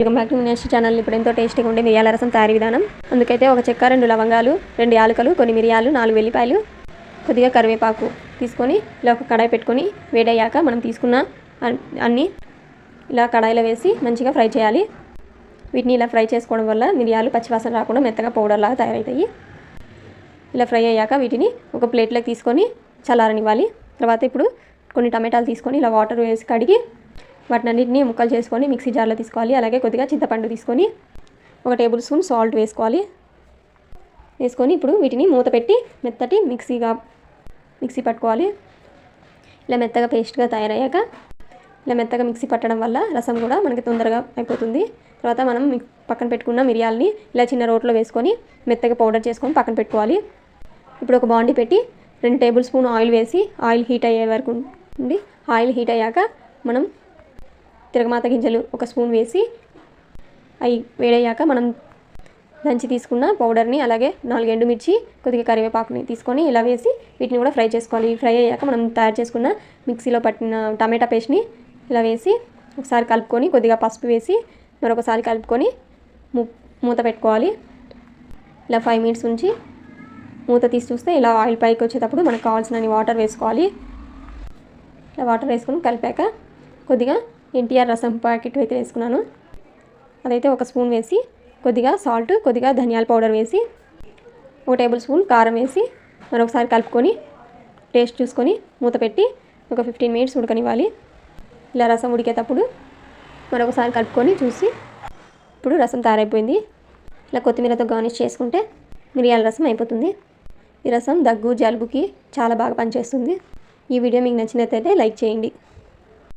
Welcome back to next channel ఇప్పుడు ఎంతో టేస్టీగా ఉండే మిరియాల రసం తయారీ విధానం. అందుకైతే ఒక చెక్క రెండు లవంగాలు రెండు యాలకలు కొన్ని మిరియాలు నాలుగు వెల్లిపాయలు కొద్దిగా కరివేపాకు తీసుకొని ఇలా ఒక కడాయి పెట్టుకొని వేడయ్యాక మనం తీసుకున్న అన్నీ అన్ని ఇలా కడాయిలో వేసి మంచిగా ఫ్రై చేయాలి. వీటిని ఇలా ఫ్రై చేసుకోవడం వల్ల మిరియాలు పచ్చివాసన రాకుండా మెత్తగా పౌడర్ లాగా తయారవుతాయి. ఇలా ఫ్రై అయ్యాక వీటిని ఒక ప్లేట్లోకి తీసుకొని చల్లారనివ్వాలి. తర్వాత ఇప్పుడు కొన్ని టమాటాలు తీసుకొని ఇలా వాటర్ వేసి కడిగి వాటిని అన్నింటినీ ముక్కలు చేసుకొని మిక్సీ జార్లో తీసుకోవాలి. అలాగే కొద్దిగా చింతపండు తీసుకొని ఒక టేబుల్ స్పూన్ సాల్ట్ వేసుకోవాలి. వేసుకొని ఇప్పుడు వీటిని మూత పెట్టి మెత్తటి మిక్సీగా మిక్సీ పట్టుకోవాలి. ఇలా మెత్తగా పేస్ట్గా తయారయ్యాక ఇలా మెత్తగా మిక్సీ పట్టడం వల్ల రసం కూడా మనకి తొందరగా అయిపోతుంది. తర్వాత మనం పక్కన పెట్టుకున్న మిరియాలని ఇలా చిన్న రోట్లో వేసుకొని మెత్తగా పౌడర్ చేసుకొని పక్కన పెట్టుకోవాలి. ఇప్పుడు ఒక బాండి పెట్టి రెండు టేబుల్ స్పూన్ ఆయిల్ వేసి ఆయిల్ హీట్ అయ్యే వరకు ఉండి ఆయిల్ హీట్ అయ్యాక మనం తిరగమాత గింజలు ఒక స్పూన్ వేసి అవి వేడయ్యాక మనం దంచి తీసుకున్న పౌడర్ని అలాగే నాలుగు ఎండుమిర్చి కొద్దిగా కరివేపాకుని తీసుకొని ఇలా వేసి వీటిని కూడా ఫ్రై చేసుకోవాలి. ఫ్రై అయ్యాక మనం తయారు చేసుకున్న మిక్సీలో పట్టిన టమాటా పేస్ట్ని ఇలా వేసి ఒకసారి కలుపుకొని కొద్దిగా పసుపు వేసి మరొకసారి కలుపుకొని ము మూత పెట్టుకోవాలి. ఇలా ఫైవ్ మినిట్స్ ఉంచి మూత తీసి చూస్తే ఇలా ఆయిల్ పైకి వచ్చేటప్పుడు మనకు కావాల్సిన వాటర్ వేసుకోవాలి. ఇలా వాటర్ వేసుకొని కలిపాక కొద్దిగా ఎన్టీఆర్ రసం ప్యాకెట్ అయితే వేసుకున్నాను. అదైతే ఒక స్పూన్ వేసి కొద్దిగా సాల్ట్ కొద్దిగా ధనియాల పౌడర్ వేసి ఒక టేబుల్ స్పూన్ కారం వేసి మరొకసారి కలుపుకొని టేస్ట్ చూసుకొని మూత పెట్టి ఒక ఫిఫ్టీన్ మినిట్స్ ఉడకనివ్వాలి. ఇలా రసం ఉడికేటప్పుడు మరొకసారి కలుపుకొని చూసి ఇప్పుడు రసం తయారైపోయింది. ఇలా కొత్తిమీరతో గార్నిష్ చేసుకుంటే మిరియాల రసం అయిపోతుంది. ఈ రసం దగ్గు జలుబుకి చాలా బాగా పనిచేస్తుంది. ఈ వీడియో మీకు నచ్చినట్లయితే లైక్ చేయండి.